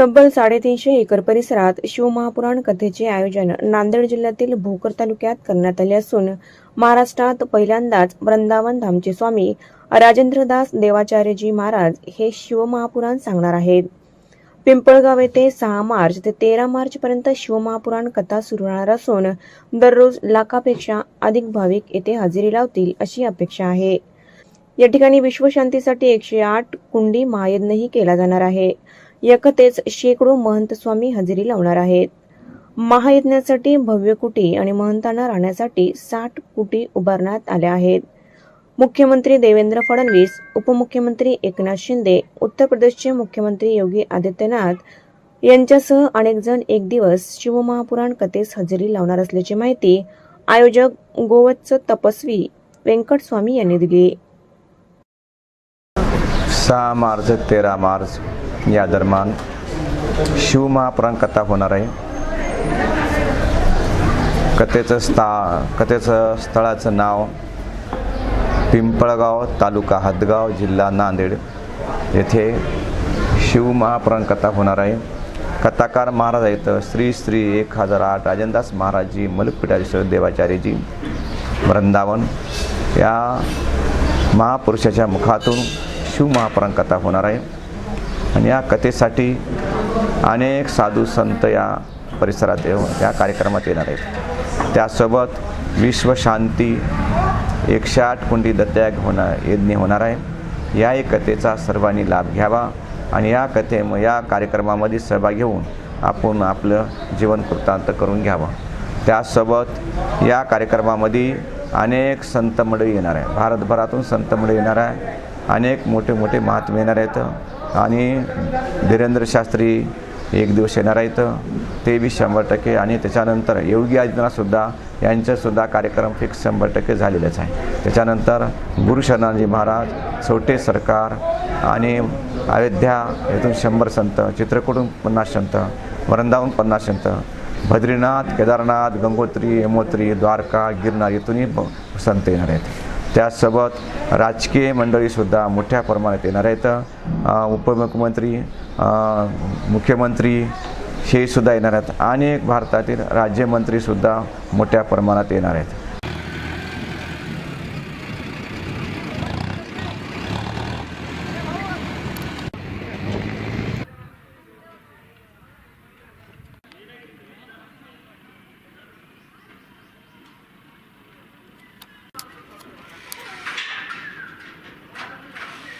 तब्बल साडेतीनशे एकर परिसरात शिवमहापुराण कथेचे आयोजन नांदेड जिल्ह्यातील भोकर तालुक्यात करण्यात आले असून महाराष्ट्रात पहिल्यांदाच वृंदावन धामचे स्वामी राजेंद्रदास देवाचार्यजी महाराज हे शिवमहापुराण सांगणार आहेत. पिंपळगाव येथे सहा मार्च ते तेरा मार्च पर्यंत शिवमहापुराण कथा सुरू राहणार असून दररोज लाखापेक्षा अधिक भाविक येथे हजेरी लावतील अशी अपेक्षा आहे. या ठिकाणी विश्वशांतीसाठी एकशे आठ कुंडी महायज्ञही केला जाणार आहे. या शेकडो महंत स्वामी हजेरी लावणार आहेत. महायज्ञासाठी भव्य कुटी आणि महंतांना राहण्यासाठी साठ कुटी उभारण्यात आल्या आहेत. मुख्यमंत्री देवेंद्र फडणवीस उपमुख्यमंत्री एकनाथ शिंदे उत्तर प्रदेशचे मुख्यमंत्री योगी आदित्यनाथ यांच्यासह अनेक जण एक दिवस शिवमहापुराण कथेस हजेरी लावणार असल्याची माहिती आयोजक गोवत्स तपस्वी व्यंकट स्वामी यांनी दिली. सहा मार्च तेरा मार्च. या दरम्यान शिवमहापुराण कथा होणार आहे. कथेचं स्था कथेचं स्थळाचं नाव पिंपळगाव तालुका हदगाव जिल्हा नांदेड. येथे शिवमहापुराण कथा होणार आहे. कथाकार महाराज आहेत श्री श्री एक हजार आठ राजनदास महाराजजी मलकपीठाधीश्वर देवाचार्यजी वृंदावन. या महापुरुषाच्या मुखातून शिवमहापुराण कथा होणार आहे. आणि या कथेसाठी अनेक साधू संत या परिसरात येऊन या कार्यक्रमात येणार आहेत. त्यासोबत विश्वशांती एकशे आठ कुंडी दत्तयाग होणार यज्ञ होणार आहे. या एक कथेचा सर्वांनी लाभ घ्यावा आणि या कथे या कार्यक्रमामध्ये सहभाग घेऊन आपण आपलं जीवन कृतांत करून घ्यावं. त्यासोबत या कार्यक्रमामध्ये अनेक संत मंडळी येणार आहे भारतभरातून संत मंडळी येणार आहे अनेक मोठे मोठे महात्मे येणार आहेत. आणि धीरेंद्र शास्त्री एक दिवस येणार आहेत. ते बी शंभर टक्के आणि त्याच्यानंतर योगी आदित्यनाथसुद्धा यांचंसुद्धा कार्यक्रम फिक्स शंभर टक्के झालेलेच आहे. त्याच्यानंतर गुरु शरणाजी महाराज चौटे सरकार आणि अयोध्या येथून शंभर संत चित्रकूटून पन्नास संत वृंदावन पन्नास संत बद्रीनाथ केदारनाथ गंगोत्री यमोत्री द्वारका गिरनार इथूनही संत येणार आहेत. त्यासोबत राजकीय मंडळीसुद्धा मोठ्या प्रमाणात येणार आहेत. उपमुख्यमंत्री मुख्यमंत्री हेसुद्धा येणार आहेत. अनेक भारतातील राज्यमंत्रीसुद्धा मोठ्या प्रमाणात येणार आहेत.